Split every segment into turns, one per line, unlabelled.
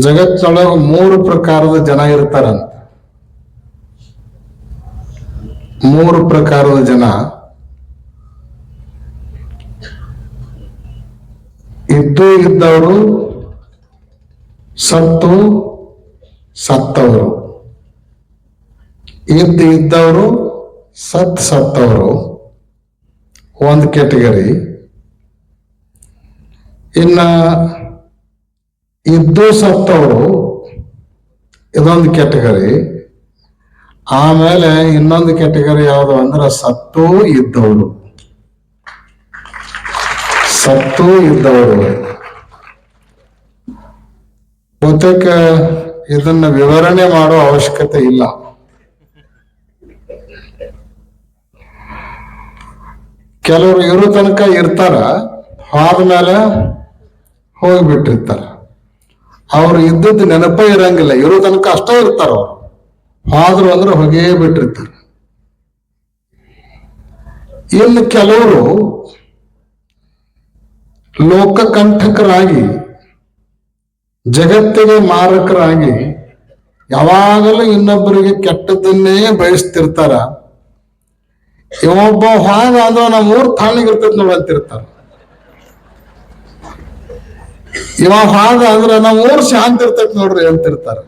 ಜಗತ್ತಿನೊಳಗ ಮೂರು ಪ್ರಕಾರದ ಜನ ಇರ್ತಾರಂತ. ಮೂರು ಪ್ರಕಾರದ ಜನ. ಇದ್ದು ಇದ್ದವರು, ಸತ್ತು, ಸತ್ತವರು. ಇದ್ದು ಇದ್ದವರು, ಸತ್, ಸತ್ತವರು. ಒಂದು ಕೆಟಗರಿ ಇನ್ನ ಇದ್ದು ಸತ್ತವರು ಇದೊಂದು ಕೆಟಗರಿ. ಆಮೇಲೆ ಇನ್ನೊಂದು ಕೆಟಗರಿ ಯಾವುದು ಅಂದ್ರೆ ಸತ್ತು ಇದ್ದವರು. ಸತ್ತು ಇದ್ದವರು. ಬಹುತೇಕ ಇದನ್ನ ವಿವರಣೆ ಮಾಡೋ ಅವಶ್ಯಕತೆ ಇಲ್ಲ. ಕೆಲವರು ಇರೋ ತನಕ ಇರ್ತಾರ, ಆದ್ಮೇಲೆ ಹೋಗ್ಬಿಟ್ಟಿರ್ತಾರ. ಅವ್ರು ಇದ್ದದ್ದು ನೆನಪೇ ಇರಂಗಿಲ್ಲ. ಇರೋ ತನಕ ಅಷ್ಟೇ ಇರ್ತಾರ ಅವ್ರು. ಆದ್ರು ಅಂದ್ರೆ ಹೊಗೆ ಬಿಟ್ಟಿರ್ತಾರೆ. ಇನ್ನು ಕೆಲವರು ಲೋಕಕಂಠಕರಾಗಿ, ಜಗತ್ತಿಗೆ ಮಾರಕರಾಗಿ, ಯಾವಾಗಲೂ ಇನ್ನೊಬ್ಬರಿಗೆ ಕೆಟ್ಟದನ್ನೇ ಬಯಸ್ತಿರ್ತಾರ. ಇವೊಬ್ಬ ಹಾಗಾದ್ರೂ ನಮ್ಮ ಊರ್ ತಾಣಿಗಿರ್ತದ ನೋಡಿ ಅಂತಿರ್ತಾರ ಇವ ಹಾಗ ಅಂದ್ರೆ ನಮ್ಮ ಊರ್ ಶಾಂತಿ ಇರ್ತೈತಿ ನೋಡ್ರಿ ಅಂತಿರ್ತಾರ.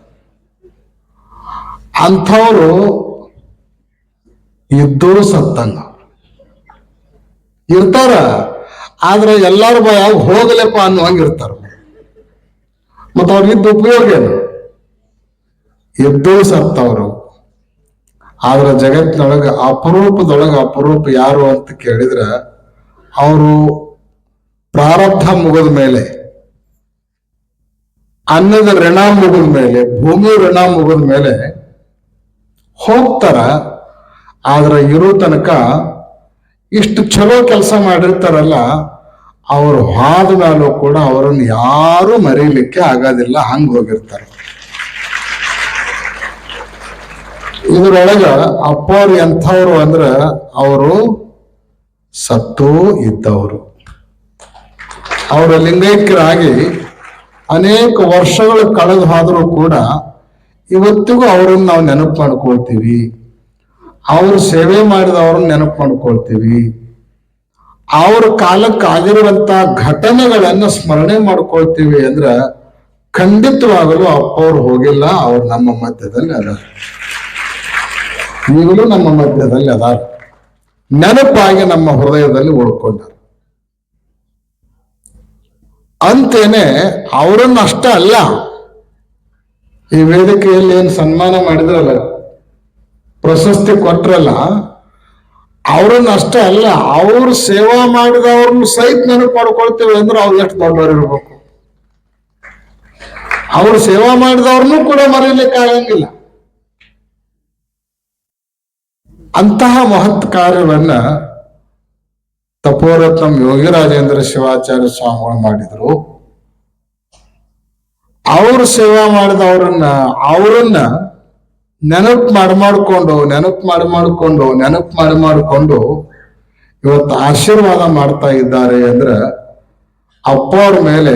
ಅಂಥವ್ರು ಇದ್ದೋರು ಸತ್ತಂಗ. ಇರ್ತಾರ, ಆದ್ರೆ ಎಲ್ಲಾರ ಭಯ ಹೋಗಲೆಪ್ಪ ಅನ್ನುವಂಗಿರ್ತಾರ ಮತ್ತ ಅವ್ರಿಗಿದ್ದ ಉಪಯೋಗ ಏನು? ಇದ್ದೂ ಸತ್ತವರು. ಆದ್ರೆ ಜಗತ್ತಿನೊಳಗೆ ಅಪರೂಪದೊಳಗ ಅಪರೂಪ ಯಾರು ಅಂತ ಕೇಳಿದ್ರ, ಅವರು ಪ್ರಾರಬ್ಧ ಮುಗಿದ ಮೇಲೆ ಅನ್ನದ ಋಣ ಮುಗಿದ ಮೇಲೆ ಭೂಮಿ ಋಣ ಮುಗಿದ ಮೇಲೆ ಹೋಗ್ತಾರ. ಆದ್ರೆ ಇರೋ ತನಕ ಇಷ್ಟು ಚಲೋ ಕೆಲಸ ಮಾಡಿರ್ತಾರಲ್ಲ, ಅವರು ಹಾದ ಮೇಲೂ ಕೂಡ ಅವರನ್ನು ಯಾರು ಮರೀಲಿಕ್ಕೆ ಆಗೋದಿಲ್ಲ, ಹಂಗ ಹೋಗಿರ್ತಾರೆ. ಇದರೊಳಗ ಅಪ್ಪವ್ರು ಎಂಥವ್ರು ಅಂದ್ರೆ ಅವರು ಸತ್ತೂ ಇದ್ದವರು. ಅವರ ಲಿಂಗೈಕ್ಯರಾಗಿ ಅನೇಕ ವರ್ಷಗಳು ಕಳೆದು ಹಾದರೂ ಕೂಡ ಇವತ್ತಿಗೂ ಅವರನ್ನು ನಾವು ನೆನಪು ಮಾಡ್ಕೊಳ್ತೀವಿ. ಅವರು ಸೇವೆ ಮಾಡಿದವ್ರನ್ನ ನೆನಪು ಮಾಡ್ಕೊಳ್ತೀವಿ. ಅವ್ರ ಕಾಲಕ್ಕೆ ಘಟನೆಗಳನ್ನು ಸ್ಮರಣೆ ಮಾಡ್ಕೊಳ್ತೀವಿ ಅಂದ್ರ ಖಂಡಿತವಾಗಲೂ ಅಪ್ಪವ್ರು ಹೋಗಿಲ್ಲ, ಅವ್ರು ನಮ್ಮ ಮಧ್ಯದಲ್ಲಿ ಅದಾರ. ಈಗಲೂ ನಮ್ಮ ಮಧ್ಯದಲ್ಲಿ ಅದಾರ. ನೆನಪಾಗಿ ನಮ್ಮ ಹೃದಯದಲ್ಲಿ ಉಳ್ಕೊಂಡಾರ. ಅಂತೇನೆ ಅವರನ್ನು ಅಷ್ಟ ಅಲ್ಲ, ಈ ವೇದಿಕೆಯಲ್ಲಿ ಏನು ಸನ್ಮಾನ ಮಾಡಿದ್ರಲ್ಲ, ಪ್ರಶಸ್ತಿ ಕೊಟ್ರಲ್ಲ, ಅವರನ್ನು ಅಷ್ಟೇ ಅಲ್ಲ, ಅವರು ಸೇವಾ ಮಾಡಿದವ್ರನ್ನ ಸಹಿತ ನೆನಪು ಮಾಡ್ಕೊಳ್ತೇವೆ ಅಂದ್ರೆ ಅವ್ರು ಎಷ್ಟು ದೊಡ್ಡವ್ರು ಇರ್ಬೇಕು ಅವ್ರು ಸೇವಾ ಮಾಡಿದವ್ರನ್ನೂ ಕೂಡ ಮರೀಲಿಕ್ಕೆ ಆಗಂಗಿಲ್ಲ. ಅಂತಹ ಮಹತ್ ಕಾರ್ಯವನ್ನ ತಪೋರತ್ನಂ ಯೋಗಿರಾಜೇಂದ್ರ ಶಿವಾಚಾರ್ಯ ಸ್ವಾಮಿಗಳು ಮಾಡಿದ್ರು. ಅವರು ಸೇವಾ ಮಾಡಿದವರನ್ನ ಅವರನ್ನ ನೆನಪು ಮಾಡಿ ಮಾಡ್ಕೊಂಡು, ನೆನಪು ಮಾಡಿ ಮಾಡ್ಕೊಂಡು, ನೆನಪು ಮಾಡಿ ಮಾಡ್ಕೊಂಡು ಇವತ್ತು ಆಶೀರ್ವಾದ ಮಾಡ್ತಾ ಇದ್ದಾರೆ ಅಂದ್ರೆ ಅಪ್ಪವ್ರ ಮೇಲೆ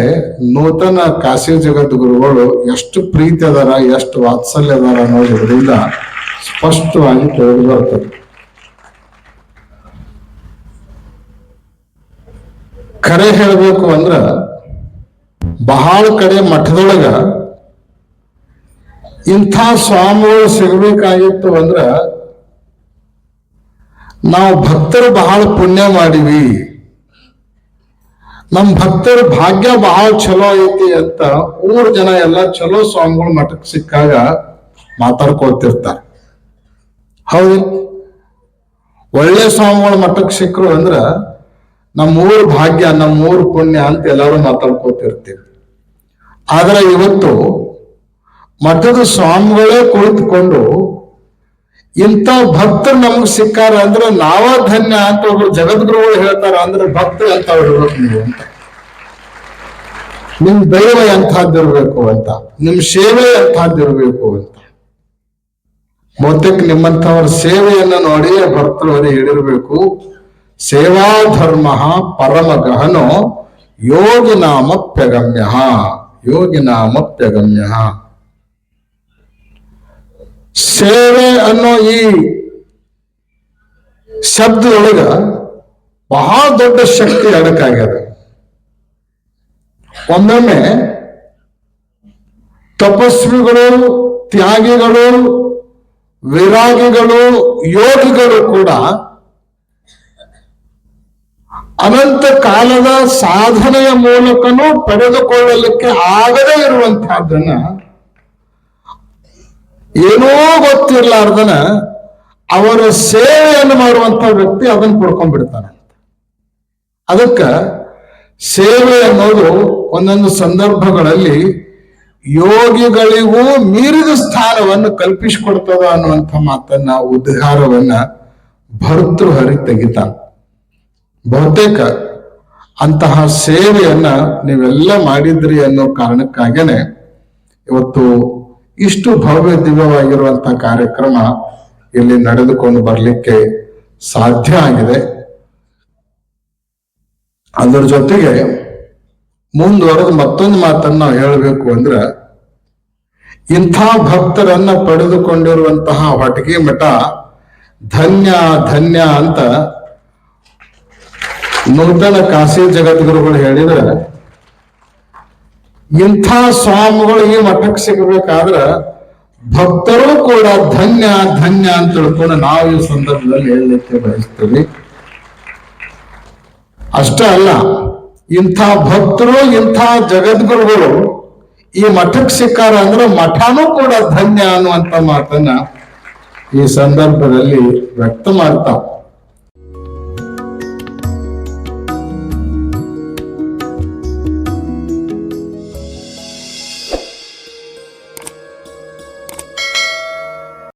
ನೂತನ ಕಾಶಿ ಜಗದ್ಗುರುಗಳು ಎಷ್ಟು ಪ್ರೀತಿ ಅದಾರ, ಎಷ್ಟು ವಾತ್ಸಲ್ಯ ಅದಾರ ಅನ್ನೋದ್ರಿಂದ ಸ್ಪಷ್ಟವಾಗಿ ತಿಳಿದು ಬರ್ತದೆ. ಖರೆ ಹೇಳಬೇಕು ಅಂದ್ರೆ ಬಹಳ ಕಡೆ ಮಠದೊಳಗ ಇಂಥ ಸ್ವಾಮಿಗಳು ಸಿಗಬೇಕಾಗಿತ್ತು ಅಂದ್ರೆ ನಾವು ಭಕ್ತರು ಬಹಳ ಪುಣ್ಯ ಮಾಡಿವಿ. ನಮ್ಮ ಭಕ್ತರ ಭಾಗ್ಯ ಬಹಳ ಚಲೋ ಐತಿ ಅಂತ ಊರ್ ಜನ ಎಲ್ಲ ಚಲೋ ಸ್ವಾಮಿಗಳು ಮಠಕ್ಕೆ ಸಿಕ್ಕಾಗ ಮಾತಾಡ್ಕೊಳ್ತಿರ್ತಾರೆ. ಹೌದು. ಒಳ್ಳೆ ಸ್ವಾಮಿಗಳು ಮಠಕ್ಕೆ ಸಿಕ್ಕರು ಅಂದ್ರ ನಮ್ಮ ಊರ್ ಭಾಗ್ಯ ನಮ್ಮ ಊರ್ ಪುಣ್ಯ ಅಂತ ಎಲ್ಲರೂ ಮಾತಾಡ್ಕೊತಿರ್ತೀವಿ. ಆದ್ರೆ ಇವತ್ತು ಮಠದ ಸ್ವಾಮಿಗಳೇ ಕುಳಿತುಕೊಂಡು ಇಂಥ ಭಕ್ತರು ನಮ್ಗೆ ಸಿಕ್ಕಾರ ಅಂದ್ರೆ ನಾವ ಧನ್ಯ ಅಂತ ಒಬ್ರು ಜಗದ್ಗುರುಗಳು ಹೇಳ್ತಾರ ಅಂದ್ರೆ ಭಕ್ತರು ಅಂತ ಇರ್ಬೇಕು ನೀವು ಅಂತ. ನಿಮ್ ದೈವ ಎಂಥದ್ದಿರ್ಬೇಕು ಅಂತ, ನಿಮ್ ಸೇವೆ ಎಂಥದ್ದಿರ್ಬೇಕು ಅಂತ. ಬಹುತೇಕ ನಿಮ್ಮಂಥವ್ರ ಸೇವೆಯನ್ನು ನೋಡಿ ಭಕ್ತರು ಅದೇ ಹೇಳಿರ್ಬೇಕು. ಸೇವಾ ಧರ್ಮ ಪರಮ ಗಹನೋ ಯೋಗಿ ನಾಮ ಪ್ಯಗಮ್ಯ ಯೋಗಿನಾಮಪ್ಯಗಮ್ಯ ಸೇವೆ ಅನ್ನೋ ಈ ಶಬ್ದದೊಳಗ ಬಹಳ ದೊಡ್ಡ ಶಕ್ತಿ ಅಡಕಾಗ್ಯದ ಒಮ್ಮೊಮ್ಮೆ ತಪಸ್ವಿಗಳು, ತ್ಯಾಗಿಗಳು, ವಿರಾಗಿಗಳು, ಯೋಗಿಗಳು ಕೂಡ ಅನಂತ ಕಾಲದ ಸಾಧನೆಯ ಮೂಲಕನೂ ಪಡೆದುಕೊಳ್ಳಲಿಕ್ಕೆ ಆಗದೇ ಇರುವಂತಹದ್ದನ್ನ ಏನೋ ಗೊತ್ತಿರ್ಲಾರ್ದನ ಅವರ ಸೇವೆಯನ್ನು ಮಾಡುವಂತ ವ್ಯಕ್ತಿ ಅದನ್ನು ಪಡ್ಕೊಂಡ್ಬಿಡ್ತಾನೆ ಅದಕ್ಕ ಸೇವೆ ಅನ್ನೋದು ಒಂದೊಂದು ಸಂದರ್ಭಗಳಲ್ಲಿ ಯೋಗಿಗಳಿಗೂ ಮೀರಿದ ಸ್ಥಾನವನ್ನು ಕಲ್ಪಿಸಿಕೊಡ್ತದ ಅನ್ನುವಂಥ ಮಾತನ್ನ ಉದ್ಗಾರವನ್ನ ಭರ್ತೃಹರಿ ತೆಗಿತಾನೆ. ಬಹುತೇಕ ಅಂತಹ ಸೇವೆಯನ್ನ ನೀವೆಲ್ಲ ಮಾಡಿದ್ರಿ ಅನ್ನೋ ಕಾರಣಕ್ಕಾಗೇನೆ ಇವತ್ತು ಇಷ್ಟು ಭವ್ಯ ದಿವ್ಯವಾಗಿರುವಂತಹ ಕಾರ್ಯಕ್ರಮ ಇಲ್ಲಿ ನಡೆದುಕೊಂಡು ಬರಲಿಕ್ಕೆ ಸಾಧ್ಯ ಆಗಿದೆ. ಅದರ ಜೊತೆಗೆ ಮುಂದುವರೆದು ಮತ್ತೊಂದು ಮಾತನ್ನ ನಾವು ಹೇಳಬೇಕು ಅಂದ್ರೆ ಇಂಥ ಭಕ್ತರನ್ನ ಪಡೆದುಕೊಂಡಿರುವಂತಹ ಹೊಟಗಿ ಮಠ ಧನ್ಯ ಧನ್ಯ ಅಂತ ನೂತನ ಕಾಶಿ ಜಗದ್ಗುರುಗಳು ಹೇಳಿದ್ರೆ, ಇಂಥ ಸ್ವಾಮಿಗಳು ಈ ಮಠಕ್ಕೆ ಸಿಗಬೇಕಾದ್ರೆ ಭಕ್ತರು ಕೂಡ ಧನ್ಯ ಧನ್ಯ ಅಂತ ತಿಳ್ಕೊಂಡು ನಾವು ಈ ಸಂದರ್ಭದಲ್ಲಿ ಹೇಳಲಿಕ್ಕೆ ಬಯಸ್ತೀವಿ. ಅಷ್ಟೇ ಅಲ್ಲ, ಇಂಥ ಭಕ್ತರು, ಇಂಥ ಜಗದ್ಗುರುಗಳು ಈ ಮಠಕ್ಕೆ ಸಿಕ್ಕಾರ ಅಂದ್ರೆ ಮಠನೂ ಕೂಡ ಧನ್ಯ ಅನ್ನುವಂತ ಮಾತನ್ನ ಈ ಸಂದರ್ಭದಲ್ಲಿ ವ್ಯಕ್ತ ಮಾಡ್ತಾವ